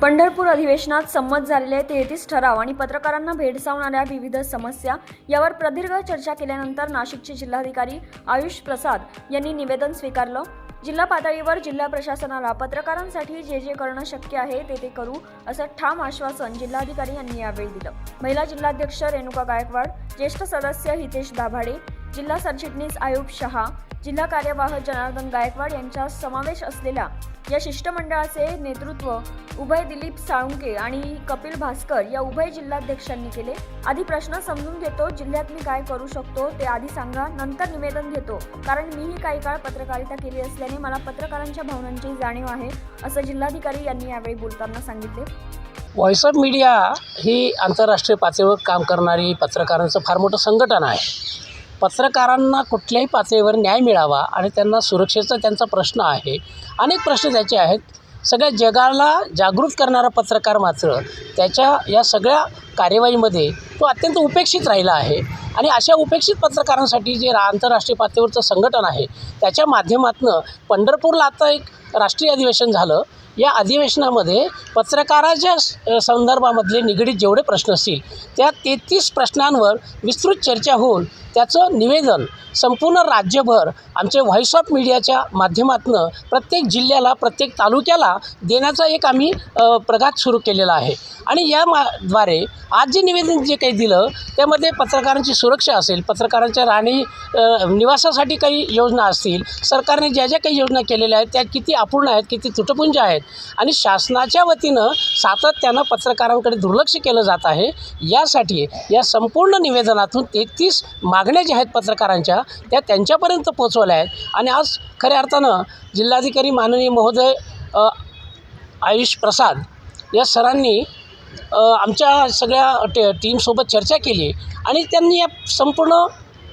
पंढरपूर अधिवेशनात संमत झालेले तेहतीस ठराव आणि पत्रकारांना भेडसावणाऱ्या विविध समस्या यावर प्रदीर्घ चर्चा केल्यानंतर नाशिकचे जिल्हाधिकारी आयुष प्रसाद यांनी निवेदन स्वीकारलं. जिल्हा पातळीवर जिल्हा प्रशासनाला पत्रकारांसाठी जे जे करणं शक्य आहे ते ते करू असं ठाम आश्वासन जिल्हाधिकारी यांनी यावेळी दिलं. महिला जिल्हाध्यक्ष रेणुका गायकवाड ज्येष्ठ सदस्य हितेश दाभाडे जिल्हा सरचिटणीस आयुब शहा जिल्हा कार्यवाह जनार्दन गायकवाड यांचा समावेश असलेल्या या शिष्टमंडळाचे नेतृत्व उभय दिलीप साळुंके आणि कपिल भास्कर या उभय जिल्हाध्यक्षांनी केले. आधी प्रश्न समजून घेतो जिल्ह्यात मी काय करू शकतो ते आधी सांगा नंतर निवेदन घेतो. कारण मीही काही काळ पत्रकारिता केली असल्याने मला पत्रकारांच्या भावनांची जाणीव आहे असं जिल्हाधिकारी यांनी यावेळी बोलताना सांगितले. व्हॉइस ऑफ मीडिया ही आंतरराष्ट्रीय पातळीवर काम करणारी पत्रकारांचं फार मोठं संघटन आहे. पत्रकारांना कुठल्याही पातळीवर न्याय मिळावा आणि त्यांना सुरक्षेचा त्यांचा प्रश्न आहे. अनेक प्रश्न त्याचे आहेत. सगळ्या जगाला जागृत करणारा पत्रकार मात्र त्याच्या या सगळ्या कार्यवाहीमध्ये तो अत्यंत उपेक्षित राहिला आहे. आणि अशा उपेक्षित पत्रकारांसाठी जे रा आंतरराष्ट्रीय पातळीवरचं संघटन आहे त्याच्या माध्यमातून पंढरपूरला आता एक राष्ट्रीय अधिवेशन झालं. या अधिवेशनामध्ये पत्रकाराच्या स- संदर्भामधले निगडीत जेवढे प्रश्न असतील त्या तेहतीस प्रश्नांवर विस्तृत चर्चा होऊन त्याचं निवेदन संपूर्ण राज्यभर आमचे व्हॉइस ऑफ मीडियाच्या माध्यमातून प्रत्येक जिल्ह्याला प्रत्येक तालुक्याला देण्याचा एक आम्ही प्रघात सुरू केलेला आहे. आणि या मा द्वारे आज जे निवेदन जे काही दिलं त्यामध्ये पत्रकारांची सुरक्षा असेल पत्रकारांच्या राहणी निवासासाठी काही योजना असतील सरकारने ज्या ज्या काही योजना केलेल्या आहेत त्या किती अपूर्ण आहेत किती तुटपुंज आहेत आणि शासनाच्या वतीनं सातत्यानं पत्रकारांकडे दुर्लक्ष केलं जात आहे यासाठी या संपूर्ण निवेदनातून तेहतीस मागण्या ज्या आहेत पत्रकारांच्या त्या त्यांच्यापर्यंत पोचवल्या आहेत. आणि आज खऱ्या अर्थानं जिल्हाधिकारी माननीय महोदय आयुष प्रसाद या सरांनी आमच्या सगळ्या टे टीमसोबत चर्चा केली आणि त्यांनी या संपूर्ण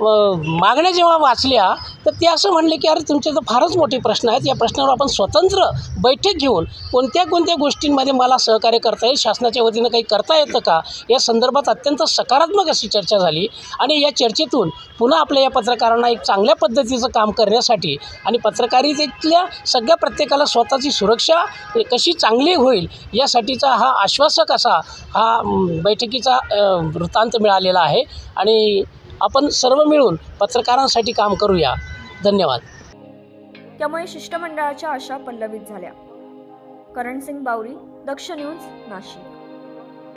मागण्या जेव्हा वाचल्या तर ते असं म्हणले की अरे तुमचे तर फारच मोठे प्रश्न आहेत. या प्रश्नावर आपण स्वतंत्र बैठक घेऊन कोणत्या कोणत्या गोष्टींमध्ये मला सहकार्य करता येईल? शासनाच्या वतीनं काही करता येतं का? या संदर्भात अत्यंत सकारात्मक अशी चर्चा झाली. आणि या चर्चेतून पुन्हा आपल्या या पत्रकारांना एक चांगल्या पद्धतीचं काम करण्यासाठी आणि पत्रकारितेतल्या सगळ्या प्रत्येकाला स्वतःची सुरक्षा कशी चांगली होईल यासाठीचा हा आश्वासक असा हा बैठकीचा वृत्तांत मिळालेला आहे. आणि आपण सर्व मिळून पत्रकारांसाठी काम करूया. धन्यवाद. त्यामुळे शिष्टमंडळाच्या आशा पल्लवित झाल्या. करणसिंग बावरी दक्ष न्यूज नाशिक.